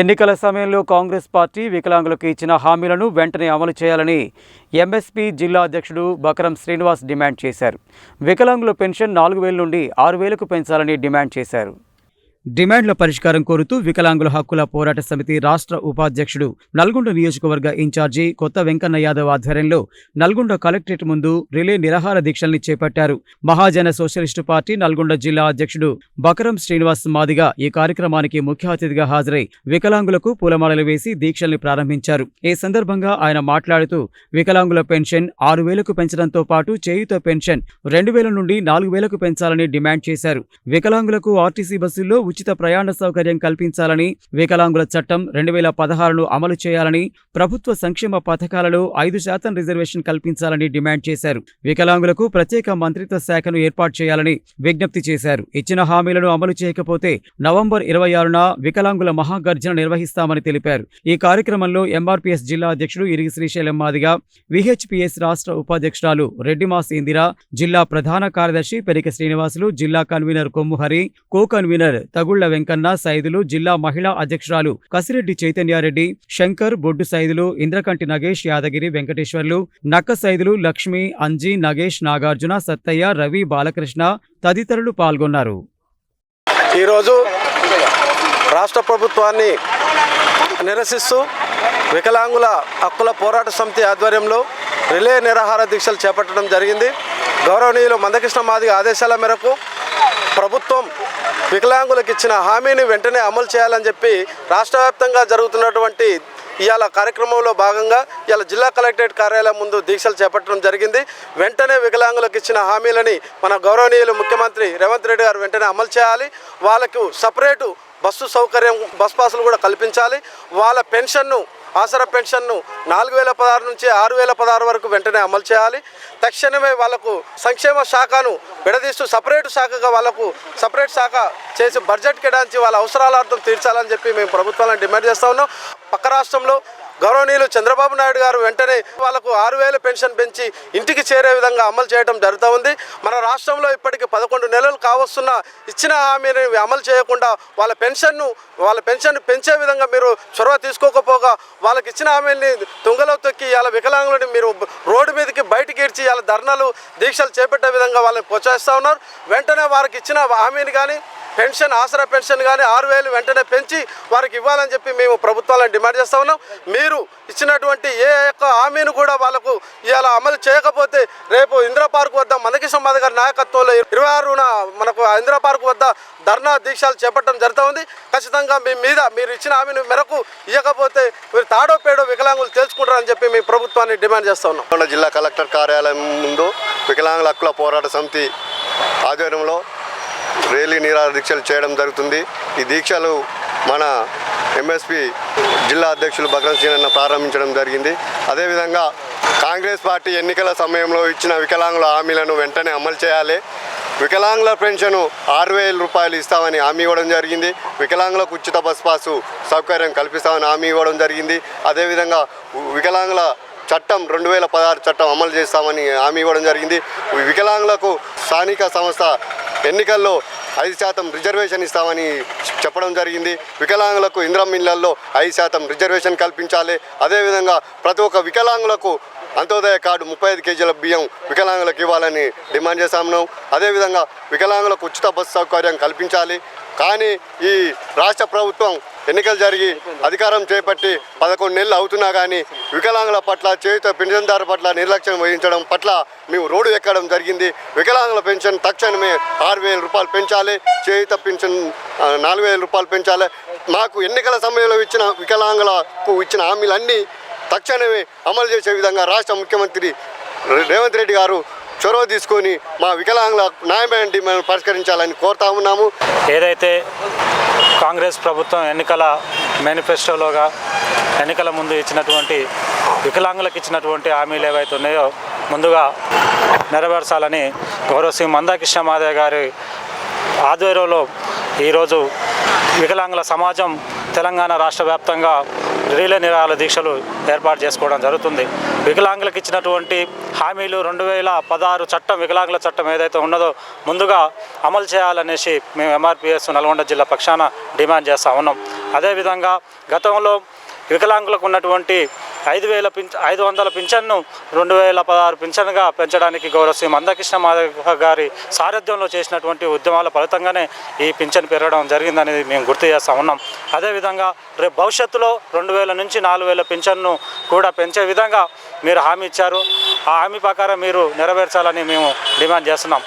ఎన్నికల సమయంలో కాంగ్రెస్ పార్టీ వికలాంగులకు ఇచ్చిన హామీలను వెంటనే అమలు చేయాలని ఎంఎస్పీ జిల్లా అధ్యక్షుడు బకరం శ్రీనివాస్ డిమాండ్ చేశారు. వికలాంగుల పెన్షన్ నాలుగు వేల నుండి ఆరు వేలకు పెంచాలని డిమాండ్ చేశారు. డిమాండ్ల పరిష్కారం కోరుతూ వికలాంగుల హక్కుల పోరాట సమితి రాష్ట్ర ఉపాధ్యక్షుడు నల్గొండ నియోజకవర్గ ఇన్ఛార్జి కొత్త వెంకన్న యాదవ్ ఆధ్వర్యంలో నల్గొండ కలెక్టరేట్ ముందు రిలే నిరాహార దీక్షల్ని చేపట్టారు. మహాజన సోషలిస్టు పార్టీ నల్గొండ జిల్లా అధ్యక్షుడు బకరం శ్రీనివాస్ మాదిగా ఈ కార్యక్రమానికి ముఖ్య అతిథిగా హాజరై వికలాంగులకు పూలమాలలు వేసి దీక్షల్ని ప్రారంభించారు. ఈ సందర్భంగా ఆయన మాట్లాడుతూ వికలాంగుల పెన్షన్ ఆరు వేలకు పెంచడంతో పాటు చేయుత పెన్షన్ రెండు వేల నుండి నాలుగు వేలకు పెంచాలని డిమాండ్ చేశారు. వికలాంగులకు ఆర్టీసీ బస్సుల్లో ఉచిత ప్రయాణ సౌకర్యం కల్పించాలని వికలాంగుల చట్టం రెండు వేల పదహారును అమలు చేయాలని ప్రభుత్వ సంక్షేమ పథకాలలో ఐదు శాతం రిజర్వేషన్ కల్పించాలని డిమాండ్ చేశారు. వికలాంగులకు ప్రత్యేక మంత్రిత్వ శాఖను ఏర్పాటు చేయాలని విజ్ఞప్తి చేశారు. ఇచ్చిన హామీలను అమలు చేయకపోతే నవంబర్ ఇరవై ఆరున వికలాంగుల మహాగర్జన నిర్వహిస్తామని తెలిపారు. ఈ కార్యక్రమంలో ఎంఆర్పీఎస్ జిల్లా అధ్యక్షుడు ఇరిగి శ్రీశైలం మాదిగా విహెచ్పిఎస్ రాష్ట్ర ఉపాధ్యక్షురాలు రెడ్డిమాస్ ఇందిరా జిల్లా ప్రధాన కార్యదర్శి పెరిక శ్రీనివాసులు జిల్లా convener Kommuhari co convener Thagulla Venkanna Saidulu జిల్లా మహిళా అధ్యక్షురాలు కసిరెడ్డి చైతన్యారెడ్డి శంకర్ బొడ్డు సైదులు ఇంద్రకంటి నగేష్ యాదగిరి వెంకటేశ్వర్లు నక్క సైదులు లక్ష్మి అంజీ నగేష్ నాగార్జున సత్తయ్య రవి బాలకృష్ణ తదితరులు పాల్గొన్నారు. ఈరోజు రాష్ట్ర ప్రభుత్వాన్ని నిరసిస్తూ వికలాంగుల హక్కుల పోరాట సమితి ఆధ్వర్యంలో రిలే నిరాహార దీక్షలు చేపట్టడం జరిగింది. గౌరవనీయులు మందకృష్ణ మాదిగ ఆదేశాల మేరకు ప్రభుత్వం వికలాంగులకు ఇచ్చిన హామీని వెంటనే అమలు చేయాలని చెప్పి రాష్ట్ర వ్యాప్తంగా జరుగుతున్నటువంటి ఇవాళ కార్యక్రమంలో భాగంగా ఇవాళ జిల్లా కలెక్టరేట్ కార్యాలయం ముందు దీక్షలు చేపట్టడం జరిగింది. వెంటనే వికలాంగులకు ఇచ్చిన హామీలని మన గౌరవనీయులు ముఖ్యమంత్రి రేవంత్ రెడ్డి గారు వెంటనే అమలు చేయాలి. వాళ్ళకు సపరేటు బస్సు సౌకర్యం బస్ పాసులు కూడా కల్పించాలి. వాళ్ళ పెన్షన్ను ఆసరా పెన్షన్ను నాలుగు వేల పదహారు నుంచి ఆరు వేల పదహారు వరకు వెంటనే అమలు చేయాలి. తక్షణమే వాళ్ళకు సంక్షేమ శాఖను విడదీస్తూ సపరేట్ శాఖగా వాళ్ళకు సపరేట్ శాఖ చేసి బడ్జెట్ కేటాయించి వాళ్ళ అవసరాల అర్థం తీర్చాలని చెప్పి మేము ప్రభుత్వాలను డిమాండ్ చేస్తూ ఉన్నాం. పక్క రాష్ట్రంలో గౌరవనీయులు చంద్రబాబు నాయుడు గారు వెంటనే వాళ్ళకు ఆరు వేల పెన్షన్ పెంచి ఇంటికి చేరే విధంగా అమలు చేయడం జరుగుతూ ఉంది. మన రాష్ట్రంలో ఇప్పటికి పదకొండు నెలలు కావస్తున్న ఇచ్చిన హామీని అమలు చేయకుండా వాళ్ళ పెన్షన్ను వాళ్ళ పెన్షన్ పెంచే విధంగా మీరు చొరవ తీసుకోకపోగా వాళ్ళకి ఇచ్చిన హామీని తుంగలో తొక్కి ఇవాళ వికలాంగులని మీరు రోడ్డు మీదకి బయటికి ఇడ్చి వాళ్ళ ధర్నాలు దీక్షలు చేపట్టే విధంగా వాళ్ళని ప్రోత్సహిస్తూ ఉన్నారు. వెంటనే వారికి ఇచ్చిన హామీని కానీ పెన్షన్ ఆసరా పెన్షన్ కానీ ఆరు వేలు వెంటనే పెంచి వారికి ఇవ్వాలని చెప్పి మేము ప్రభుత్వాలను డిమాండ్ చేస్తూ ఉన్నాం. మీరు ఇచ్చినటువంటి ఏ యొక్క హామీని కూడా వాళ్ళకు ఇవాళ అమలు చేయకపోతే రేపు ఇందిరా పార్క్ వద్ద మనకి మాధ గారి నాయకత్వంలో ఇరవై ఆరున మనకు ఆ ఇందిరా పార్క్ వద్ద ధర్నా దీక్షలు చేపట్టడం జరుగుతూ ఉంది. ఖచ్చితంగా మీ మీద మీరు ఇచ్చిన హామీని మేరకు ఇవ్వకపోతే మీరు తాడో పేడో వికలాంగులు తెలుసుకుంటారని చెప్పి మీ ప్రభుత్వాన్ని డిమాండ్ చేస్తా ఉన్నాం. జిల్లా కలెక్టర్ కార్యాలయం ముందు వికలాంగుల హక్కుల పోరాట సమితి ఆధ్వర్యంలో రేలీ నిరాదీక్షలు దీక్షలు చేయడం జరుగుతుంది. ఈ దీక్షలు మన ఎంఎస్పి జిల్లా అధ్యక్షులు భద్రం శ్రీనన్న ప్రారంభించడం జరిగింది. అదేవిధంగా కాంగ్రెస్ పార్టీ ఎన్నికల సమయంలో ఇచ్చిన వికలాంగుల హామీలను వెంటనే అమలు చేయాలి. వికలాంగుల పెన్షన్ ఆరు వేల రూపాయలు ఇస్తామని హామీ ఇవ్వడం జరిగింది. వికలాంగులకు ఉచిత బస్ పాసు సౌకర్యం కల్పిస్తామని హామీ ఇవ్వడం జరిగింది. అదేవిధంగా వికలాంగుల చట్టం రెండు వేల పదహారు చట్టం అమలు చేస్తామని హామీ ఇవ్వడం జరిగింది. వికలాంగులకు స్థానిక సంస్థ ఎన్నికల్లో ఐదు శాతం రిజర్వేషన్ ఇస్తామని చెప్పడం జరిగింది. వికలాంగులకు ఇంద్రం ఇళ్ళలో ఐదు శాతం రిజర్వేషన్ కల్పించాలి. అదేవిధంగా ప్రతి ఒక్క వికలాంగులకు అంత్యోదయ కార్డు ముప్పై ఐదు కేజీల బియ్యం వికలాంగులకు ఇవ్వాలని డిమాండ్ చేస్తాము అదేవిధంగా వికలాంగులకు ఉచిత బస్సు సౌకర్యం కల్పించాలి. కానీ ఈ రాష్ట్ర ప్రభుత్వం ఎన్నికలు జరిగి అధికారం చేపట్టి పదకొండు నెలలు అవుతున్నా కానీ వికలాంగుల పట్ల చేయుత పెన్షన్దారు పట్ల నిర్లక్ష్యం వహించడం పట్ల మేము రోడ్డు ఎక్కడం జరిగింది. వికలాంగుల పెన్షన్ తక్షణమే ఆరు వేల రూపాయలు పెంచాలి. చేయుత పెన్షన్ నాలుగు వేల రూపాయలు పెంచాలి. మాకు ఎన్నికల సమయంలో ఇచ్చిన వికలాంగులకు ఇచ్చిన హామీలన్నీ తక్షణమే అమలు చేసే విధంగా రాష్ట్ర ముఖ్యమంత్రి రేవంత్ రెడ్డి గారు చొరవ తీసుకొని మా వికలాంగుల న్యాయమైన డిమాండ్ పరిష్కరించాలని కోరుతా ఉన్నాము. ఏదైతే కాంగ్రెస్ ప్రభుత్వం ఎన్నికల మేనిఫెస్టోలోగా ఎన్నికల ముందు ఇచ్చినటువంటి వికలాంగులకు ఇచ్చినటువంటి హామీలు ఏవైతే ఉన్నాయో ముందుగా నెరవేర్చాలని గౌరవ శ్రీ మందాకృష్ణ మాధవ్ గారి ఆధ్వర్యంలో ఈరోజు వికలాంగుల సమాజం తెలంగాణ రాష్ట్ర వ్యాప్తంగా రిలే నిరాహార దీక్షలు ఏర్పాటు చేసుకోవడం జరుగుతుంది. వికలాంగులకు ఇచ్చినటువంటి హామీలు రెండు వేల పదహారు చట్టం వికలాంగుల చట్టం ఏదైతే ఉన్నదో ముందుగా అమలు చేయాలనేసి మేము ఎంఆర్పిఎస్ నల్గొండ జిల్లా పక్షాన డిమాండ్ చేస్తూ ఉన్నాం. అదేవిధంగా గతంలో వికలాంగులకు ఉన్నటువంటి ఐదు వేల పింఛ ఐదు వందల పింఛన్ను రెండు వేల పదహారు పింఛన్గా పెంచడానికి గౌరవశ్రీ మందకృష్ణ మాధవ గారి సారథ్యంలో చేసినటువంటి ఉద్యమాల ఫలితంగానే ఈ పింఛన్ పెరగడం జరిగిందనేది మేము గుర్తు చేస్తూ ఉన్నాం. అదేవిధంగా రేపు భవిష్యత్తులో రెండు వేల నుంచి నాలుగు వేల పింఛన్ను కూడా పెంచే విధంగా మీరు హామీ ఇచ్చారు. ఆ హామీ ప్రకారం మీరు నెరవేర్చాలని మేము డిమాండ్ చేస్తున్నాం.